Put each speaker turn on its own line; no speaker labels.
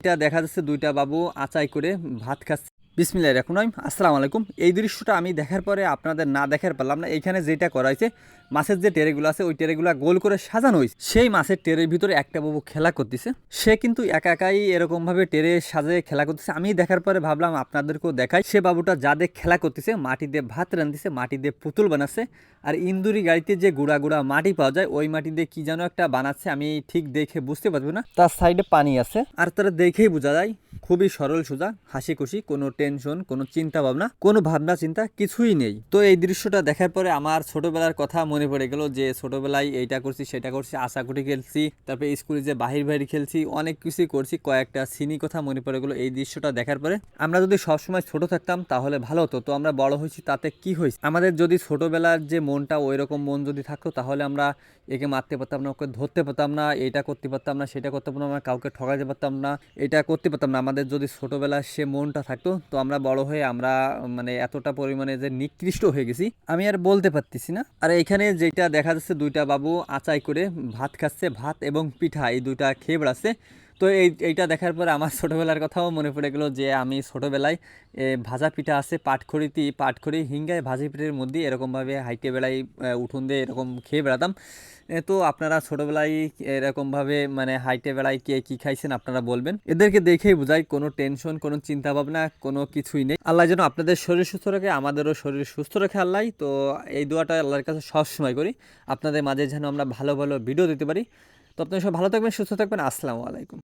এটা দেখা যাচ্ছে দুইটা বাবু আচাই করে ভাত খাচ্ছে। বিসমিল্লাহ রাখুন আসসালামু আলাইকুম। এই দৃশ্যটা আমি দেখার পরে আপনাদের না দেখার পারলাম না। এখানে যেটা করা হয়েছে, মাছের যে টেরেগুলো আছে, ওই টেরেগুলো গোল করে সাজানো হয়েছে। সেই মাছের টেরের ভিতরে একটা বাবু খেলা করতেছে। সে কিন্তু একা একাই এরকমভাবে টেরে সাজিয়ে খেলা করতেছে। আমি দেখার পরে ভাবলাম আপনাদেরকেও দেখাই। সে বাবুটা যা দিয়ে খেলা করতেছে, মাটি দিয়ে ভাত রাঁধতেছে, মাটি দিয়ে পুতুল বানাচ্ছে। আর ইন্দুরি গাড়িতে যে গুঁড়া গুঁড়া মাটি পাওয়া যায়, ওই মাটি দিয়ে কি যেন একটা বানাচ্ছে, আমি ঠিক দেখে বুঝতে পারব না। তার সাইডে পানি আছে। আর তারা দেখেই বোঝা যায় খুবই সরল সোজা হাসি খুশি কোনো টেনশন কোনো চিন্তা ভাবনা কোনো ভাবনা চিন্তা কিছুই নেই। তো এই দৃশ্যটা দেখার পরে আমার ছোটবেলার কথা মনে পড়ে গেল যে ছোটবেলায় এইটা করছি, সেটা করছি, আশাকুটি খেলছি, তারপরে স্কুলে যে বাহির বাহির খেলছি, অনেক কিছুই করছি, কয়েকটা সিনি কথা মনে পড়ে গেলো এই দৃশ্যটা দেখার পরে। আমরা যদি সবসময় ছোট থাকতাম তাহলে ভালো হতো, তো আমরা বড় হয়েছি তাতে কি হয়েছে? আমাদের যদি ছোটবেলার যে মনটা ওই রকম মন যদি থাকতো তাহলে আমরা একে মারতে পারতাম না, ওকে ধরতে পারতাম না এটা করতে পারতাম না, সেটা করতে পারতাম না, কাউকে ঠকাতে পারতাম না এটা করতে পারতাম না, আমাদের যদি ছোটবেলায় সে মনটা থাকতো, তো আমরা বড় হয়ে আমরা মানে এতটা পরিমাণে যে নিকৃষ্ট হয়ে গেছি, আমি আর বলতে পারতেছি না। আর এখানে যেটা দেখা যাচ্ছে দুইটা বাবু আচাই করে ভাত খাচ্ছে, ভাত এবং পিঠা, এই দুইটা খেয়ে বেড়াচ্ছে তো এই, এইটা দেখার পরে আমার ছোটোবেলার কথাও মনে পড়ে গেলো যে আমি ছোটোবেলায় ভাজা পিঠা আছে পাটখড়িতে, পাটখড়ি হিঙ্গায় ভাজি পিঠের মধ্যে এরকমভাবে হাইটে বেলায় উঠোন দিয়ে এরকম খেয়ে বেড়াতাম। তো আপনারা ছোটোবেলায় এরকমভাবে মানে হাইটে বেলায় কে কী খাইছেন আপনারা বলবেন। এদেরকে দেখেই বোঝায় কোনো টেনশন, কোনো চিন্তা ভাবনা কোনো কিছুই নেই। আল্লাহ যেন আপনাদের শরীর সুস্থ রাখে, আমাদেরও শরীর সুস্থ রাখে আল্লাহ। তো এই দোয়াটা আল্লাহর কাছে সবসময় করি, আপনাদের মাঝে যেন আমরা ভালো ভালো ভিডিও দিতে পারি। তো আপনারা সব ভালো থাকবেন, সুস্থ থাকবেন। আসসালামু আলাইকুম।